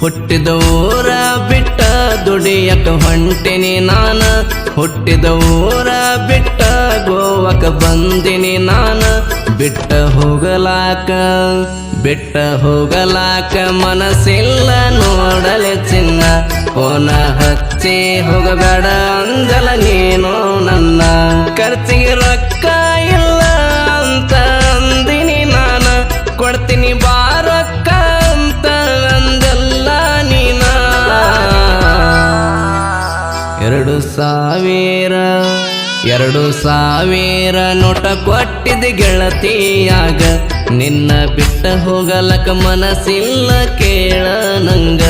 ಹುಟ್ಟಿದ ಊರ ಬಿಟ್ಟ ದುಡಿಯಕ ಹೊಂಟಿನಿ ನಾನ. ಹುಟ್ಟಿದ ಊರ ಬಿಟ್ಟ ಗೋವಕ ಬಂದಿನಿ ನಾನ. ಬಿಟ್ಟ ಹೋಗಲಾಕ ಬಿಟ್ಟ ಹೋಗಲಾಕ ಮನಸ್ಸಿಲ್ಲ ನೋಡಲೆ ಚಿನ್ನ. ಕೋನ ಹಚ್ಚಿ ಹೋಗಬೇಡ ಅಂದಲ ನೀನು ನನ್ನ. ಖರ್ಚಿಗೆ ರೊಕ್ಕ ಬಾರೊಕ್ಕ ಅಂದಲ್ಲ ನೀನ. ಎರಡು ಸಾವಿರ ಎರಡು ಸಾವಿರ ನೋಟ ಕೊಟ್ಟಿದ್ದು ಗೆಳತಿಯಾಗ. ನಿನ್ನ ಬಿಟ್ಟ ಹೋಗಲಕ ಮನಸ್ಸಿಲ್ಲ ಕೇಳ ನಂಗ.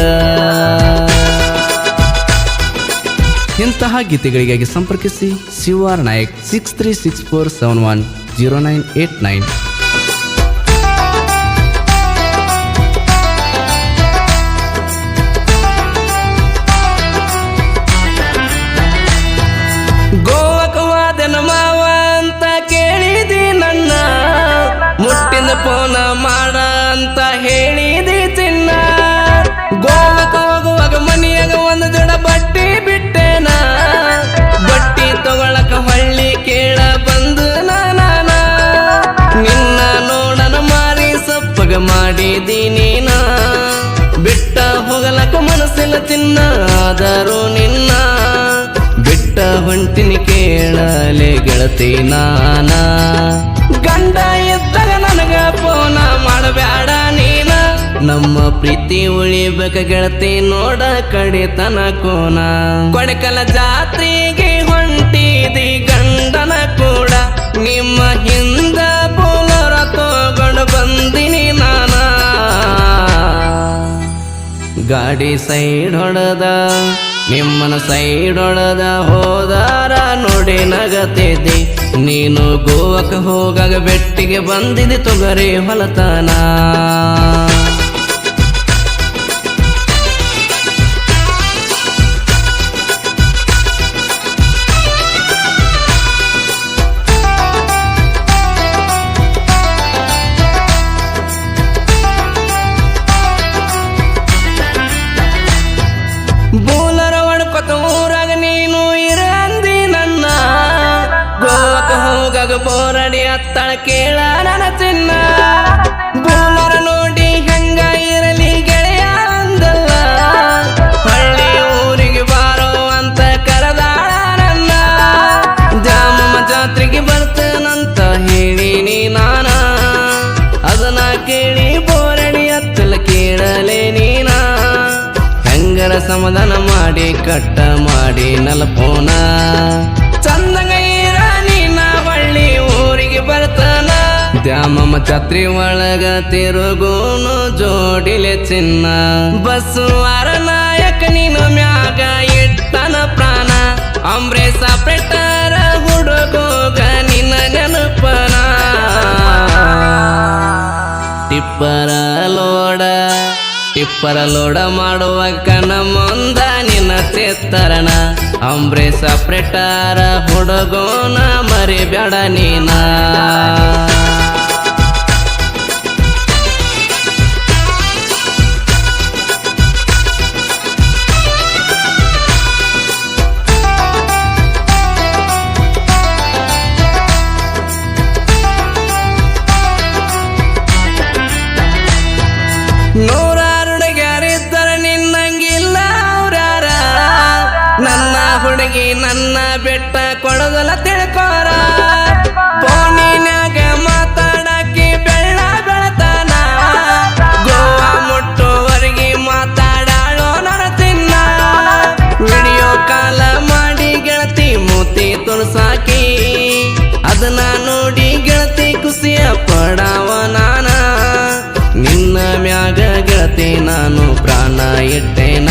ಇಂತಹ ಗೀತೆಗಳಿಗಾಗಿ ಸಂಪರ್ಕಿಸಿ Shivar Nayak six three six four seven one zero nine eight nine ಮನಸ್ಸಿಲ್ಲ ಆದರು ನಿನ್ನ ಬಿಟ್ಟ ಹೊಂಟಿನಿ ಕೇಳಲೆ ಗೆಳತಿ ನಾನ. ಗಂಡ ಎತ್ತಗ ನನಗ ಪೋನ ಮಾಡಬೇಡ ನೀನ. ನಮ್ಮ ಪ್ರೀತಿ ಉಳಿಬೇಕ ಗೆಳತಿ ನೋಡ ಕಡಿತನ ಕೋನ ಕೊಡಕಲ ಜಾತ್ರೆಗೆ ಹೊಂಟಿದಿ ಗಂಡನ ಕೂಡ. ನಿಮ್ಮ ಹಿಂದ ಪೋಲರ ತಗೊಂಡು ಬಂದಿನಿ ನಾನ. ಗಾಡಿ ಸೈಡ್ ಹೊಡೆದ ನಿಮ್ಮನ ಸೈಡ್ ಹೊಡೆದ ಹೋದಾರ ನೋಡಿ ನಗತಿದ್ದಿ. ನೀನು ಗೋವಕ್ಕೆ ಹೋಗಾಗ ಬೆಟ್ಟಿಗೆ ಬಂದಿದೆ ತೊಗರಿ ಹೊಲತನ. ಕೇಳ, ನನ್ನ ಚಿನ್ನ. ಬಲ್ಲರ ನೋಡಿ ಹೆಂಗ ಇರಲಿ ಗೆಳೆಯ ಅಂದಲ್ಲ. ಹಳ್ಳಿ ಊರಿಗೆ ಬಾರೋ ಅಂತ ಕರೆದಾಳ ನನ್ನ. ಜಾಮಮ್ಮ ಜಾತ್ರೆಗೆ ಬರ್ತೇನಂತ ಹೇಳಿನಿ ನಾನ. ಅದನ್ನ ಕೇಳಿ ಬೋರಣಿ ಹತ್ತಲ ಕೇಳಲೆ ನೀನ. ಹೆಂಗರ ಸಮಾಧಾನ ಮಾಡಿ, ಕಟ್ಟ ಮಾಡಿ ನಲಪೋನ. ದ್ಯಾಮಮ್ಮ ಛತ್ರಿ ಒಳಗ ತಿರುಗೋನು ಜೋಡಿಲೆ ಚಿನ್ನ. ಬಸುವಾರ ನಾಯಕ ನೀನು ಮ್ಯಾಗ ಇಟ್ಟನ ಪ್ರಾಣ. ಅಂಬ್ರೇಸ ಪೆಟ್ಟಾರ ಹುಡುಗೋಗ ನಿನ್ನ ನೆನಪನ. ಟಿಪ್ಪರ ಲೋಡ ಟಿಪ್ಪರ ಲೋಡ ಮಾಡುವ ಕನ ಮುಂದ ನಿನ್ನ ಚೇತರಣ ಅಂಬ್ರೇಸ ಪ್ರೆಟಾರ ಹುಡುಗೋನ ಮರಿಬೇಡ ನೀನ. ಇಟ್ಟೇನ?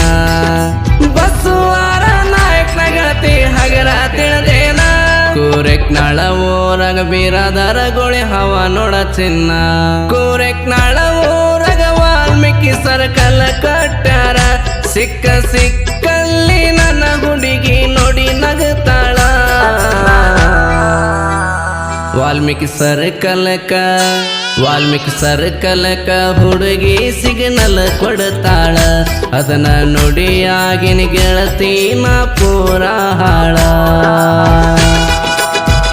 ಬಸ್ಸುವಾರ ನಾಯಕ್ ನಗತಿ ಹಗರ ತಿಳಿದೇನ? ಕೂರೆಕ್ನಾಳ ಊರಗ ಬೀರದರ ಗುಳಿ ಹವ ನೋಡ ಚಿನ್ನ. ಕೂರೆಕ್ನಾಳ ಊರಗ ವಾಲ್ಮೀಕಿ ಸರ್ಕಲ್ ಕಟ್ಟಾರ ಸಿಕ್ಕ ಸಿಕ್ಕಲ್ಲಿ ವಾಲ್ಮೀಕಿ ಸರ್ಕಲಕ ವಾಲ್ಮೀಕಿ ಸರ್ಕಲಕ ಹುಡುಗಿ ಸಿಗ್ನಲ್ ಕೊಡ್ತಾಳ. ಅದನ್ನ ನುಡಿಯಾಗಿನ ನಾ ಪೂರ ಹಾಳ.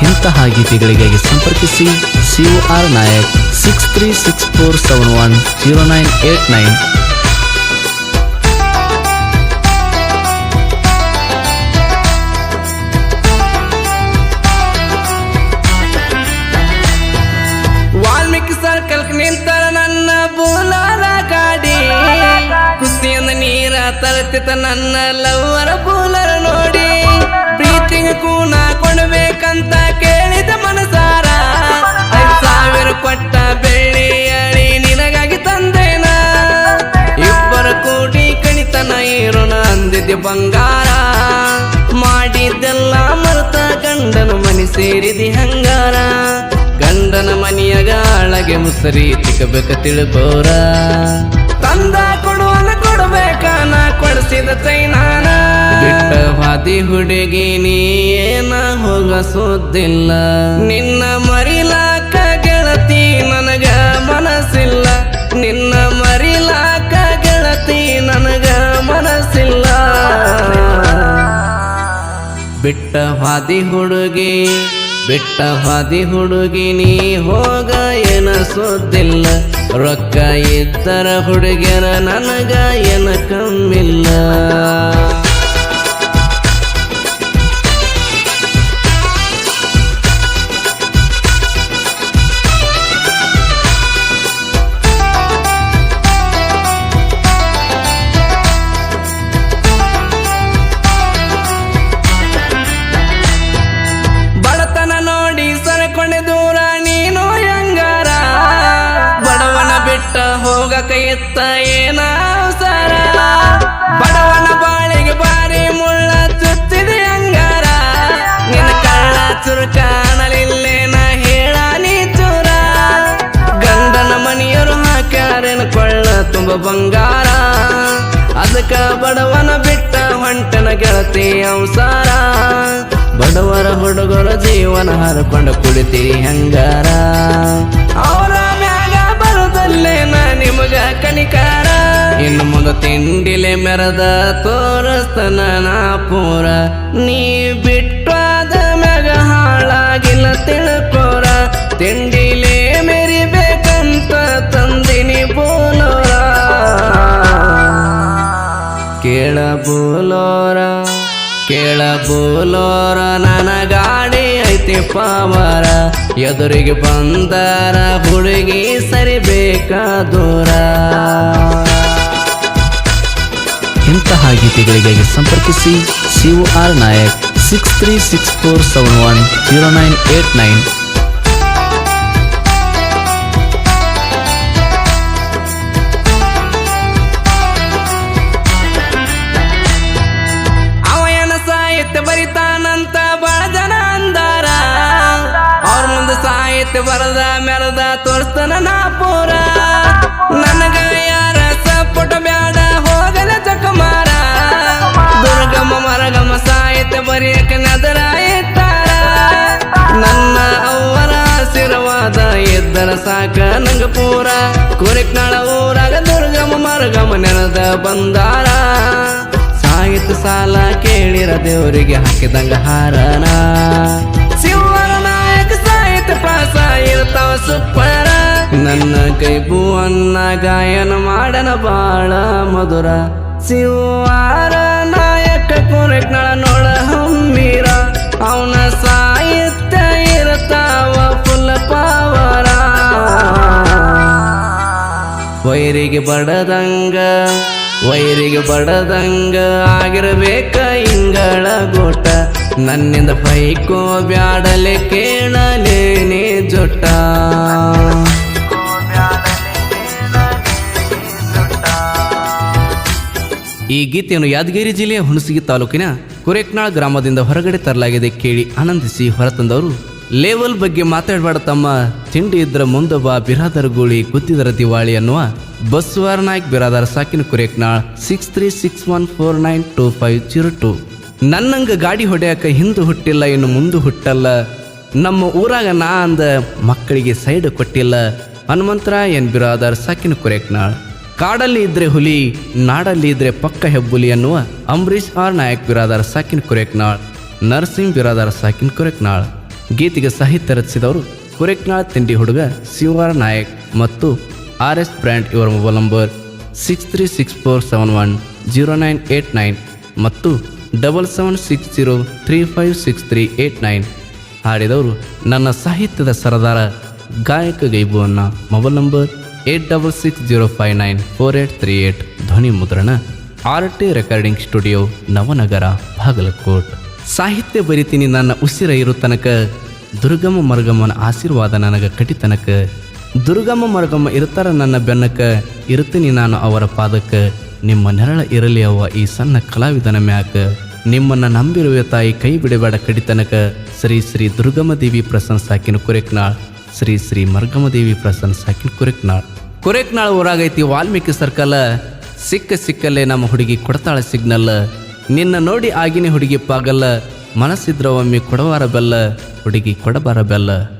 ಇಂತಹ ಗೀತೆಗಳಿಗಾಗಿ ಸಂಪರ್ಕಿಸಿ C R Nayak six three six four seven one zero nine eight nine ನೀರ ತರತಿತ ನನ್ನ ಲವ್ವರ ಬೂಲರ ನೋಡಿ. ಪ್ರೀತಿಗೆ ಕೂನ ಕೊಡಬೇಕಂತ ಕೇಳಿದ ಮನಸಾರ. ಐದು ಸಾವಿರ ಕೊಟ್ಟ ಬೆಳ್ಳಿ ಅಳಿ ನಿನಗಾಗಿ ತಂದೇನ. ಇಬ್ಬರ ಕೂಡಿ ಕಣಿತನ ಇರೋಣ ಅಂದಿದ್ದೆ ಬಂಗಾರ. ಮಾಡಿದ್ದೆಲ್ಲ ಮರೆತ ಗಂಡನ ಮನೆ ಸೇರಿದಿ ಹಂಗಾರ. ಗಂಡನ ಮನಿಯಾಗ ಅಳಗೆ ಮುಸರಿ ತಿಕ್ಕಬೇಕ ತಿಳ್ಕೋರ. ತಂದ ನಾ ಕೊಡಿಸಿದ ಚೈನಾನ ಬಿಟ್ಟ ಹುಡುಗಿ ನೀ ಏನ ಹೋಗಸೋದಿಲ್ಲ ನಿನ್ನ ಮರಿಲಾಕ ಗೆಳತಿ ನನಗ ಮನಸ್ಸಿಲ್ಲ. ನಿನ್ನ ಮರಿಲಾಕ ಗೆಳತಿ ನನಗ ಮನಸ್ಸಿಲ್ಲ. ಬಿಟ್ಟ ಹಾದಿ ಹುಡುಗಿ ಬಿಟ್ಟ ಹಾದಿ ಹುಡುಗಿ ನೀ ಹೋಗ ಏನ ಸುದ್ದಿಲ್ಲ ರೊಕ್ಕ ಇದ್ದರ ಹುಡುಗಿಯರ ನನಗ ಏನ ಕಮ್ಮಿಲ್ಲ. ಹೋಗಕ ಎತ್ತ ಏನ ಅವಸರ? ಬಡವನ ಬಾಳಿಗೆ ಬಾರಿ ಮುಳ್ಳ ತುತ್ತಿದೆ ಹಂಗಾರ ನಿನ್ನ ಕಳ್ಳ ಚುರು ಕಾಣಲಿಲ್ಲೇನ ಹೇಳ ನೀ ಚೂರ. ಗಂಡನ ಮನೆಯರು ಹಾಕ್ಯಾರೇನು ಕೊಳ್ಳ ತುಂಬ ಬಂಗಾರ. ಅದಕ್ಕ ಬಡವನ ಬಿಟ್ಟ ಹೊಂಟನ ಗೆಳತಿ ಅವಸಾರ. ಬಡವರ ಹುಡುಗರ ಜೀವನ ಹರಕೊಂಡು ಕುಡಿತೀರಿ ಹಂಗಾರ. ಅವರ ಮ್ಯಾಗ ಬರುದಲ್ಲೇನ ನಿಮಗ ಕನಿಕಾರ. ಇನ್ನು ಮುಗ ತಿಂಡಿಲೆ ಮೆರದ ತೋರಸ್ತನ ನಾ ಪೂರ. ನೀ ಬಿಟ್ಟಾದ ಮ್ಯಾಗ ಹಾಳಾಗಿಲ್ಲ ತಿಳ್ಕೋರ. ತಿಂಡಿಲೆ ಮೆರಿಬೇಕಂತ ತಂದಿನಿ ಬೋಲೋರ. ಕೇಳ ಬೋಲೋರ ಕೇಳ ಬೋಲೋರ ನನ್ನ ಐತಿ ಪಾವರ ಎದುರಿಗೆ ಬಂದರ, ಹುಡುಗಿ ಸರಿ ಬೇಕಾದೂರ. ಇಂತಹ ಗೀತೆಗಳಿಗಾಗಿ ಸಂಪರ್ಕಿಸಿ C R Nayak six three six four seven one zero nine eight nine ಬರದ ಮೆರದ ತೋರ್ಸ್ತನ ನಾ ಪೂರ. ನನಗ ಯಾರ ಸಪೋಟ ಬ್ಯಾಡ ಹೋಗಲ ಚಕಮಾರ. ದುರ್ಗಮ ಮರಗಮ ಸಾಹಿತ್ಯ ಬರೆಯಕ್ಕೆ ನದರ ಇಟ್ಟಾರ. ನನ್ನ ಅವರ ಆಶೀರ್ವಾದ ಇದ್ದರ ಸಾಕ ನಂಗ ಪೂರ. ಕುರಿಕ್ನಾಳ ಊರಾಗ ದುರ್ಗಮ ಮರಗಮ ನೆನದ ಬಂದಾರ. ಸಾಹಿತ್ಯ ಸಾಲ ಕೇಳಿರ ದೇವರಿಗೆ ಹಾಕಿದಂಗ ಹಾರನ. ಸುಪ್ಪರ ನನ್ನ ಕೈ ಭೂವನ್ನ ಗಾಯನ ಮಾಡನ ಬಾಳ ಮಧುರ. ಶಿವಾರ ನಾಯಕ ಕುರೆಕ್ನಳ ನೋಡ ಹಮ್ಮೀರ. ಅವನ ಸಾಹಿತ್ಯ ಇರತಾವ ಫುಲ್ ಪಾವರ. ವೈರಿಗೆ ಬಡದಂಗ ವೈರಿಗೆ ಬಡದಂಗ ಆಗಿರಬೇಕ ಇಂಗಳ ಗೋಟ. ನನ್ನಿಂದ ಪೈಕೋ ಬ್ಯಾಡಲೆ ಕೇಳಲೇನೆ. ಈ ಗೀತೆಯನ್ನು ಯಾದಗಿರಿ ಜಿಲ್ಲೆಯ ಹುಣಸಗಿ ತಾಲೂಕಿನ ಕುರೆಕ್ನಾಳ್ ಗ್ರಾಮದಿಂದ ಹೊರಗಡೆ ತರಲಾಗಿದೆ ಕೇಳಿ ಆನಂದಿಸಿ ಹೊರತಂದವರು. ಲೇವಲ್ ಬಗ್ಗೆ ಮಾತಾಡಬೇಡ ತಮ್ಮ ತಿಂಡಿ ಇದ್ರ ಮುಂದೊಬ್ಬ ಬಿರಾದರ ಗೂಳಿ ಗುದ್ದಿದರ ದಿವಾಳಿ ಅನ್ನುವ Baswara Naik Biradar ಸಾಕಿನ Kureknal six three six one four nine two five zero two ನನ್ನಂಗ ಗಾಡಿ ಹೊಡೆಯಕ ಹಿಂದೆ ಹುಟ್ಟಿಲ್ಲ ಇನ್ನು ಮುಂದೆ ಹುಟ್ಟಲ್ಲ. ನಮ್ಮ ಊರಾಗ ನಾ ಅಂದ ಮಕ್ಕಳಿಗೆ ಸೈಡ್ ಕೊಟ್ಟಿಲ್ಲ. ಹನುಮಂತರ ಎನ್ ಬಿರಾದರ್ ಸಾಕಿನ ಕುರೆಕ್ನಾಳ್. ಕಾಡಲ್ಲಿ ಇದ್ರೆ ಹುಲಿ, ನಾಡಲ್ಲಿ ಇದ್ರೆ ಪಕ್ಕ ಹೆಬ್ಬುಲಿ ಅನ್ನುವ ಅಂಬರೀಷ್ ಆರ್ ನಾಯಕ್ ಬಿರಾದರ್ ಸಾಕಿನ ಕುರೆಕ್ನಾಳ್, ನರಸಿಂಗ್ ಬಿರಾದರ್ ಸಾಕಿನ ಕುರೆಕ್ನಾಳ್. ಗೀತೆಗೆ ಸಾಹಿತ್ಯ ರಚಿಸಿದವರು ಕುರೆಕ್ನಾಳ್ ತಿಂಡಿ ಹುಡುಗ ಶಿವಾರ್ ನಾಯಕ್ ಮತ್ತು ಆರ್ ಎಸ್ ಬ್ರ್ಯಾಂಡ್ ಇವರ mobile number six three six four seven one zero nine eight nine ಮತ್ತು double seven six zero three five six three eight nine. ಹಾಡಿದವರು ನನ್ನ ಸಾಹಿತ್ಯದ ಸರದಾರ ಗಾಯಕ ಗೈಬುವನ್ನ mobile number eight double six zero five nine four eight three eight, ಧ್ವನಿ ಮುದ್ರಣ R T recording studio, Navanagar, Bagalkot. ಸಾಹಿತ್ಯ ಬರಿತೀನಿ ನನ್ನ ಉಸಿರ ಇರು ತನಕ ದುರ್ಗಮ ಮರ್ಗಮ್ಮನ ಆಶೀರ್ವಾದ ನನಗೆ ಕಟಿತನಕ ದುರ್ಗಮ್ಮ ಮರ್ಗಮ್ಮ ಇರ್ತಾರ ನನ್ನ ಬೆನ್ನಕ, ಇರ್ತೀನಿ ನಾನು ಅವರ ಪಾದಕ್ಕೆ ನಿಮ್ಮ ನೆರಳ ಇರಲಿ ಅವ ಈ ಸಣ್ಣ ಕಲಾವಿದನ ಮ್ಯಾಕ. ನಿಮ್ಮನ್ನ ನಂಬಿರುವ ತಾಯಿ, ಕೈ ಬಿಡಬೇಡ ಕಡಿತನಕ. ಶ್ರೀ ಶ್ರೀ ದುರ್ಗಮ್ಮ ದೇವಿ ಪ್ರಸನ್ನ ಸಾಕಿನ ಕುರೆಕ್ನಾಳ್, ಶ್ರೀ ಶ್ರೀ ಮರ್ಗಮ್ಮ ದೇವಿ ಪ್ರಸನ್ನ ಸಾಕಿನ ಕುರೆಕ್ನಾಳ್. ಕುರೆಕ್ನಾಳ್ ಊರಾಗೈತಿ ವಾಲ್ಮೀಕಿ ಸರ್ಕಲ್. ಸಿಕ್ಕ ಸಿಕ್ಕಲ್ಲೇ ನಮ್ಮ ಹುಡುಗಿ ಕೊಡ್ತಾಳ ಸಿಗ್ನಲ್. ನಿನ್ನ ನೋಡಿ ಆಗಿನೇ ಹುಡುಗಿ ಪಾಗಲ್ಲ. ಮನಸ್ಸಿದ್ರ ಒಮ್ಮೆ ಕೊಡವಾರ ಬೆಲ್ಲ, ಹುಡುಗಿ ಕೊಡಬಾರ ಬೆಲ್ಲ.